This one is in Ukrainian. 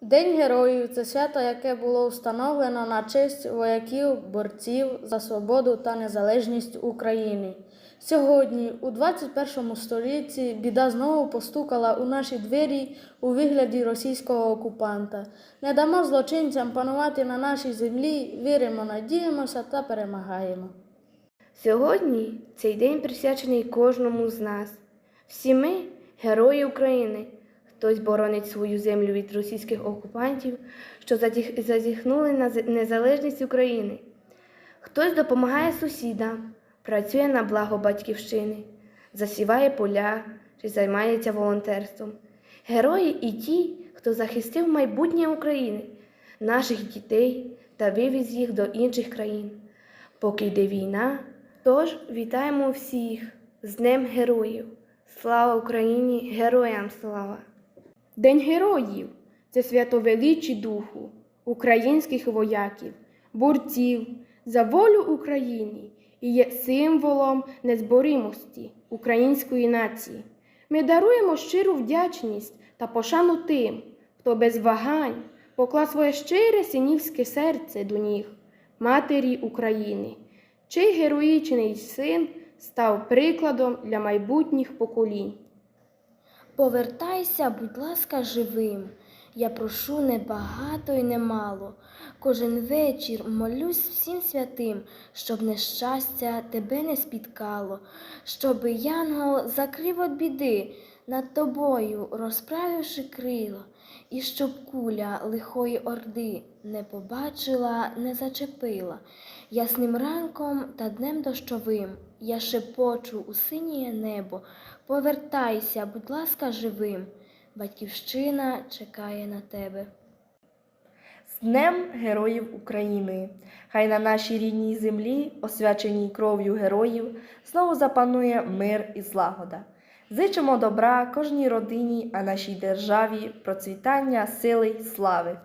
День героїв це свято, яке було встановлено на честь вояків, борців за свободу та незалежність України. Сьогодні, у 21 столітті, біда знову постукала у наші двері у вигляді російського окупанта. Не дамо злочинцям панувати на нашій землі, віримо, надіємося та перемагаємо. Сьогодні цей день присвячений кожному з нас. Всі ми герої України. Хтось боронить свою землю від російських окупантів, що зазіхнули на незалежність України. Хтось допомагає сусідам, працює на благо батьківщини, засіває поля чи займається волонтерством. Герої і ті, хто захистив майбутнє України, наших дітей та вивіз їх до інших країн. Поки йде війна, тож вітаємо всіх з Днем Героїв. Слава Україні! Героям слава! День героїв це свято величі духу, українських вояків, борців за волю України і є символом незборимості української нації. Ми даруємо щиру вдячність та пошану тим, хто без вагань поклав своє щире синівське серце до ніг матері України, чий героїчний син став прикладом для майбутніх поколінь. Повертайся, будь ласка, живим. Я прошу не багато і немало. Кожен вечір молюсь всім святим, щоб нещастя тебе не спіткало, щоб янгол закрив від біди над тобою, розправивши крило, і щоб куля лихої орди не побачила, не зачепила. Ясним ранком та днем дощовим я шепочу у синє небо. Повертайся, будь ласка, живим. Батьківщина чекає на тебе. З Днем Героїв України! Хай на нашій рідній землі, освяченій кров'ю героїв, знову запанує мир і злагода. Зичимо добра кожній родині, а нашій державі процвітання, сили слави.